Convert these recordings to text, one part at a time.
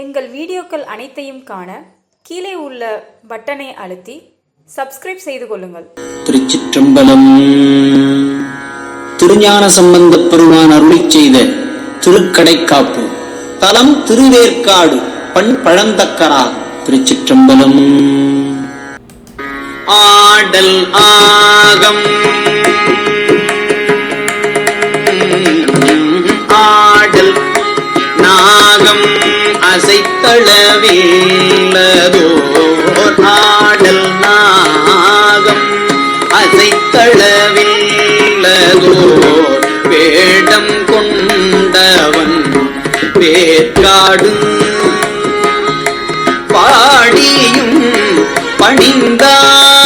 எங்கள் வீடியோக்கள் அனைத்தையும் காண கீழே உள்ள பட்டனை அழுத்தி சப்ஸ்கிரைப் செய்து கொள்ளுங்கள். திருச்சிற்றம்பலம். திருஞான சம்பந்த பெருமான் அருளிச் செய்த திருக்கடைக்காப்பு தலம் திருவேற்காடு பண் பழந்தக்கரா திருச்சிற்றம்பலம். ஆடல் ஆ அசைத்தளவில்லதோர் ஆடல் நாகம் அசைத்தளவில்லதோர் வேடம் கொண்டவன் வேற்காடு பாடியும் பணிந்தான்.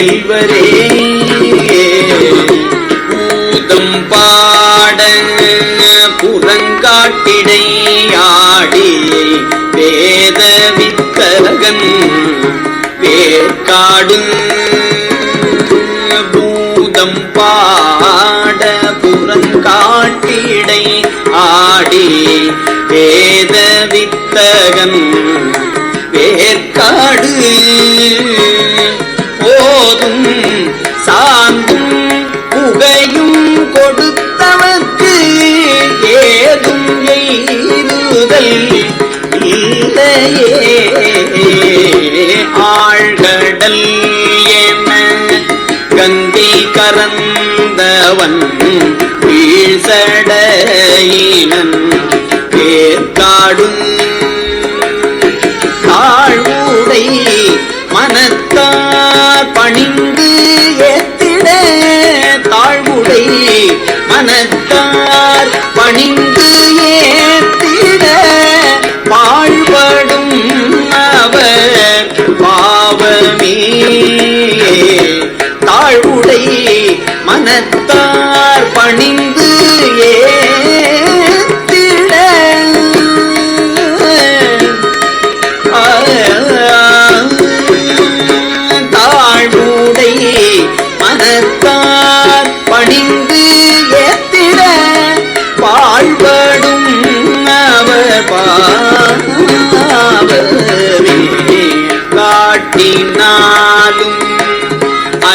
செல்வரே பூதம் பாட புறங்காட்டிடை ஆடி வேத வித்தகன் வேற்காடு பூதம் பாட புறங்காட்டிடை ஆடி வேத வித்தகன் எய்துதல் இல்லையே. ஆழ்கடல் என கங்கை கரந்தவன் வீழ்சடையினன் ஏற்காடும் தாழ்வுடை மனத்தார் பணிந்து ஏத்திட தாழ்வுடை மனத்தார்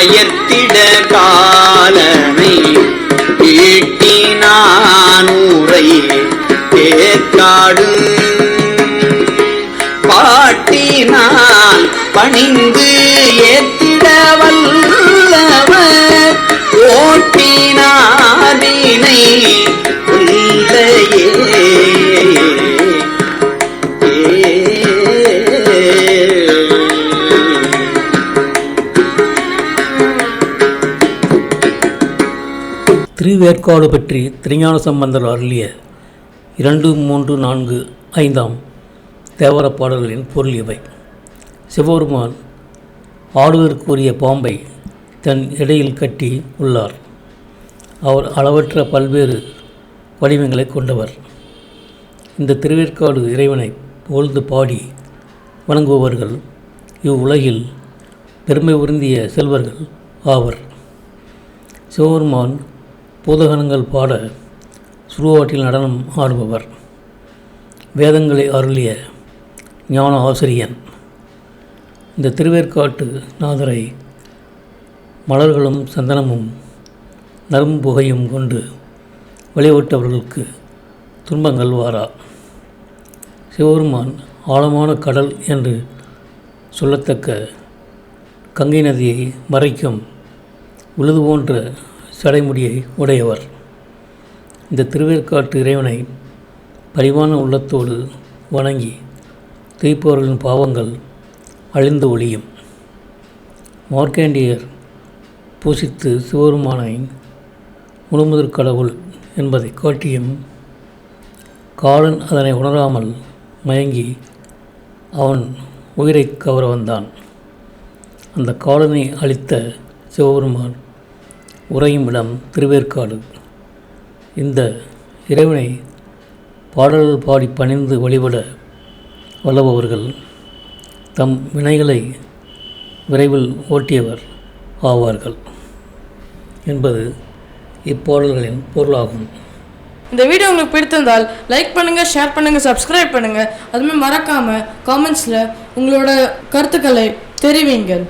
அயர்த்திட காலனை ஈட்டினானூரை ஏற்காடு பாட்டினால் பணிந்து ஏத்திட வல்ல திருவேற்காடு பற்றி திருஞான சம்பந்தர் அருளிய இரண்டு மூன்று நான்கு ஐந்தாம் தேவர பாடல்களின் பொருள் இவை. சிவபெருமான் ஆடுவதற்குரிய பாம்பை தன் இடையில் கட்டி உள்ளார். அவர் அளவற்ற பல்வேறு வடிவங்களை கொண்டவர். இந்த திருவேற்காடு இறைவனை புகழ்ந்து பாடி வணங்குபவர்கள் இவ்வுலகில் பெருமை உருந்திய செல்வர்கள் ஆவர். சிவபெருமான் பூதகணங்கள் பாட சுருவாட்டில் நடனம் ஆடுபவர். வேதங்களை அருளிய ஞான ஆசிரியன். இந்த திருவேற்காட்டு நாதரை மலர்களும் சந்தனமும் நரும்புகையும் கொண்டு வழிபட்டவர்களுக்கு துன்பங்கள் வாரா. சிவபெருமான் ஆழமான கடல் என்று சொல்லத்தக்க கங்கை நதியை மறைக்கும் உழுது போன்ற சடைமுடியை உடையவர். இந்த திருவேற்காட்டு இறைவனை பரிவான உள்ளத்தோடு வணங்கி துய்ப்பவர்களின் பாவங்கள் அழிந்து ஒழியும். மார்க்கேண்டியர் பூசித்து சிவபெருமானை முழுமுதற் கடவுள் என்பதை காட்டியும் காலன் அதனை உணராமல் மயங்கி அவன் உயிரை கவர வந்தான். அந்த காலனை அழித்த சிவபெருமான் உறையும் இடம் திருவேற்காடு. இந்த இறைவனை பாடல்கள் பாடி பணிந்து வழிபட வல்லபவர்கள் தம் வினைகளை விரைவில் ஓட்டியவர் ஆவார்கள். என்பது இப்பாடல்களின் பொருளாகும். இந்த வீடியோ உங்களுக்கு பிடித்திருந்தால் லைக் பண்ணுங்கள் ஷேர் பண்ணுங்கள் சப்ஸ்கிரைப் பண்ணுங்கள் அதுமாதிரி மறக்காமல் காமெண்ட்ஸில் உங்களோட கருத்துக்களை தெரிவிங்கள்.